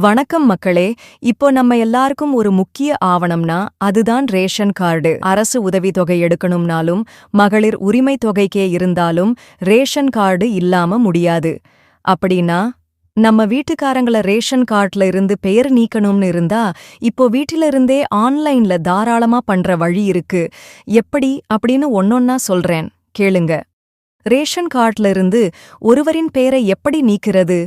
வணக்கம் மக்களே இப்போ நம்ம எல்லாருக்கும் ஒரு முக்கிய ஆவணம்னா அதுதான் ரேஷன் கார்டு. அரசு உதவித்தொகை எடுக்கணும்னாலும் மகளிர் உரிமை தொகைக்கே இருந்தாலும் ரேஷன் கார்டு இல்லாம முடியாது. அப்படின்னா நம்ம வீட்டுக்காரங்கள ரேஷன் கார்டுல இருந்து பெயர் நீக்கணும்னு இருந்தா இப்போ வீட்டில இருந்தே ஆன்லைன்ல தாராளமா பண்ற வழி இருக்கு. எப்படி? அப்படின்னு ஒன்னொன்னா சொல்றேன். கேளுங்க. ரேஷன் கார்டுல இருந்து ஒருவரின் பெயரை எப்படி நீக்கிறது?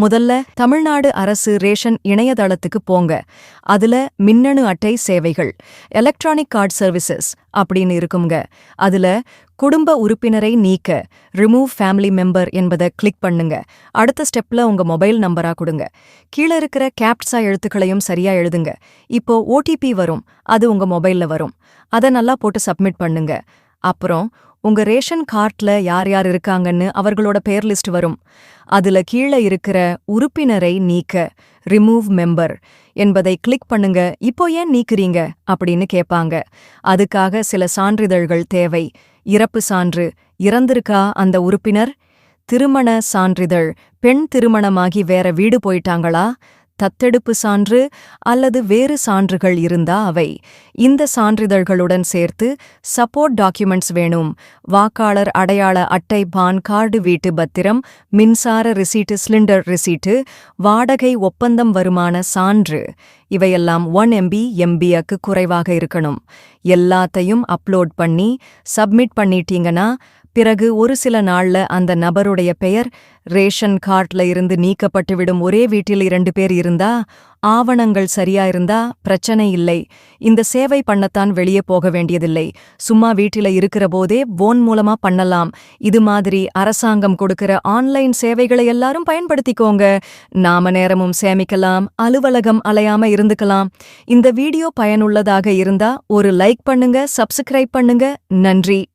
முதல்ல தமிழ்நாடு அரசு ரேஷன் இணையதளத்துக்கு போங்க. அதுல மின்னணு அட்டை சேவைகள் எலக்ட்ரானிக் கார்டு சர்வீசஸ் அப்படின்னு இருக்குங்க. அதுல குடும்ப உறுப்பினரை நீக்க ரிமூவ் ஃபேமிலி மெம்பர் என்பதை கிளிக் பண்ணுங்க. அடுத்த ஸ்டெப்ல உங்க மொபைல் நம்பரா கொடுங்க. கீழே இருக்கிற கேப்ட்ஸா எழுத்துக்களையும் சரியா எழுதுங்க. இப்போ ஓடிபி வரும். அது உங்க மொபைல்ல வரும். அதை நல்லா போட்டு சப்மிட் பண்ணுங்க. அப்புறம் உங்க ரேஷன் கார்ட்ல யார் யார் இருக்காங்கன்னு அவர்களோட பேர் லிஸ்ட் வரும். அதுல கீழே இருக்கிற உறுப்பினரை நீக்க ரிமூவ் மெம்பர் என்பதை கிளிக் பண்ணுங்க. இப்போ ஏன் நீக்குறீங்க? அப்படின்னு கேட்பாங்க. அதுக்காக சில சான்றிதழ்கள் தேவை. இறப்பு சான்று இறந்திருக்கா அந்த உறுப்பினர்? திருமண சான்றிதழ் பெண் திருமணமாகி வேற வீடு போயிட்டாங்களா? தத்தெடுப்பு சான்று அல்லது வேறு சான்றுகள் இருந்தா அவை. இந்த சான்றிதழ்களுடன் சேர்த்து சப்போர்ட் டாக்குமெண்ட்ஸ் வேணும். வாக்காளர் அடையாள அட்டை பான் கார்டு வீட்டு பத்திரம் மின்சார ரிசீட்டு சிலிண்டர் ரிசீட்டு வாடகை ஒப்பந்தம் வருமான சான்று. இவையெல்லாம் ஒன் எம்பி எம்பியக்கு குறைவாக இருக்கணும். எல்லாத்தையும் அப்லோட் பண்ணி சப்மிட் பண்ணிட்டீங்கன்னா பிறகு ஒரு சில நாள்ல அந்த நபருடைய பெயர் ரேஷன் கார்ட்ல இருந்து நீக்கப்பட்டுவிடும் ஒரே வீட்டில் இரண்டு பேர் இருந்தா ஆவணங்கள் சரியா இருந்தா பிரச்சனை இல்லை. இந்த சேவை பண்ணத்தான் வெளியே போக வேண்டியதில்லை. சும்மா வீட்டில இருக்கிற போதே போன் மூலமா பண்ணலாம். இது மாதிரி அரசாங்கம் கொடுக்கிற ஆன்லைன் சேவைகளை எல்லாரும் பயன்படுத்திக்கோங்க. நாம நேரமும் சேமிக்கலாம் அலுவலகம் அலையாம இருந்துக்கலாம். இந்த வீடியோ பயனுள்ளதாக இருந்தா ஒரு லைக் பண்ணுங்க சப்ஸ்கிரைப் பண்ணுங்க. நன்றி.